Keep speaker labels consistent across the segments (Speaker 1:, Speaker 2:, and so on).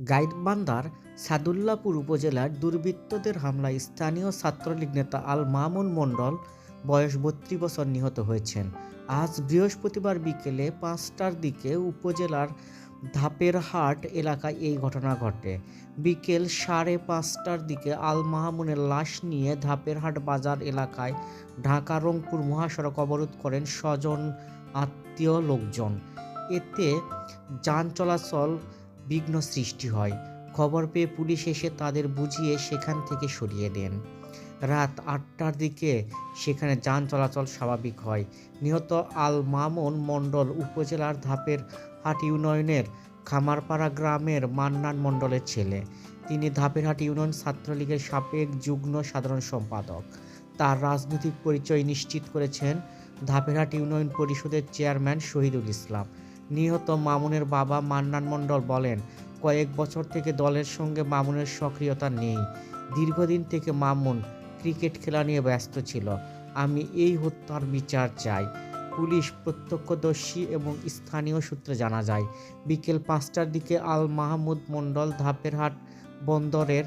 Speaker 1: গাইবান্ধার সাদুল্লাপুর উপজেলার দুর্বৃত্তদের হামলায় স্থানীয় ছাত্রলীগ নেতা আল মামুন মণ্ডল বয়স বত্রিশ বছর নিহত হয়েছেন। আজ বৃহস্পতিবার বিকেলে পাঁচটার দিকে উপজেলার ধাপেরহাট এলাকায় এই ঘটনা ঘটে। বিকেল সাড়ে পাঁচটার দিকে আল মাহমুনের লাশ নিয়ে ধাপেরহাট বাজার এলাকায় ঢাকা রংপুর মহাসড়ক অবরোধ করেন স্বজন আত্মীয় লোকজন। এতে যান চলাচল বিঘ্ন সৃষ্টি হয়। খবর পেয়ে পুলিশ এসে তাদের বুঝিয়ে সেখান থেকে সরিয়ে দেন। রাত আটটার দিকে সেখানে যান চলাচল স্বাভাবিক হয়। নিহত আল মামুন মণ্ডল উপজেলার ধাপের হাট ইউনিয়নের খামারপাড়া গ্রামের মান্নান মণ্ডলের ছেলে। তিনি ধাপেরহাট ইউনিয়ন ছাত্রলীগের সাবেক যুগ্ম সাধারণ সম্পাদক। তার রাজনৈতিক পরিচয় নিশ্চিত করেছেন ধাপেরহাট ইউনিয়ন পরিষদের চেয়ারম্যান শহীদুল ইসলাম। নিহত মামুনের বাবা মান্নান মণ্ডল বলেন, কয়েক বছর থেকে দলের সঙ্গে মামুনের সক্রিয়তা নেই। দীর্ঘদিন থেকে মামুন ক্রিকেট খেলা নিয়ে ব্যস্ত ছিল। আমি এই হত্যার বিচার চাই। পুলিশ, প্রত্যক্ষদর্শী এবং স্থানীয় সূত্রে জানা যায়, বিকেল পাঁচটার দিকে আল মাহমুদ মণ্ডল ধাপেরহাট বন্দরের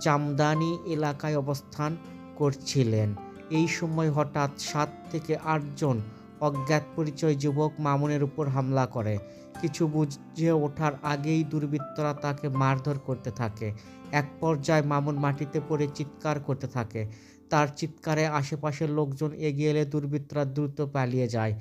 Speaker 1: জামদানি এলাকায় অবস্থান করছিলেন। এই সময় হঠাৎ সাত থেকে আটজন অজ্ঞাত পরিচয় যুবক মামুনের উপর হামলা করে। কিছু বুঝে ওঠার আগেই দুর্বৃত্তরা তাকে মারধর করতে থাকে। এক পর্যায়ে মামুন মাটিতে পড়ে চিৎকার করতে থাকে। তার চিৎকারে আশেপাশের লোকজন এগিয়ে এলে দুর্বৃত্তরা দ্রুত পালিয়ে যায়।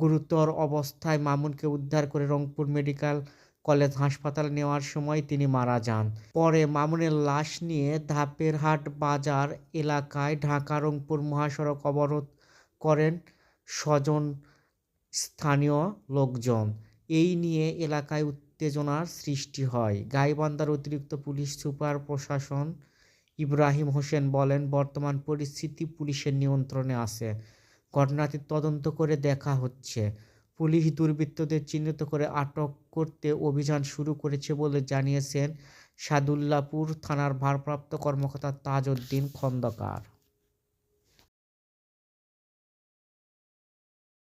Speaker 1: গুরুতর অবস্থায় মামুনকে উদ্ধার করে রংপুর মেডিকেল কলেজ হাসপাতালে নেওয়ার সময় তিনি মারা যান। পরে মামুনের লাশ নিয়ে ধাপেরহাট বাজার এলাকায় ঢাকা রংপুর মহাসড়ক অবরোধ করেন স্বজন, স্থানীয় লোকজন। এই নিয়ে এলাকায় উত্তেজনার সৃষ্টি হয়। গাইবান্ধার অতিরিক্ত পুলিশ, সুপার প্রশাসন ইব্রাহিম হোসেন বলেন, বর্তমান পরিস্থিতি পুলিশের নিয়ন্ত্রণে আছে। ঘটনাটি তদন্ত করে দেখা হচ্ছে। পুলিশ দুর্বৃত্তদের চিহ্নিত করে আটক করতে অভিযান শুরু করেছে বলে জানিয়েছেন সাদুল্লাপুর থানার ভারপ্রাপ্ত কর্মকর্তা তাজউদ্দিন খন্দকার।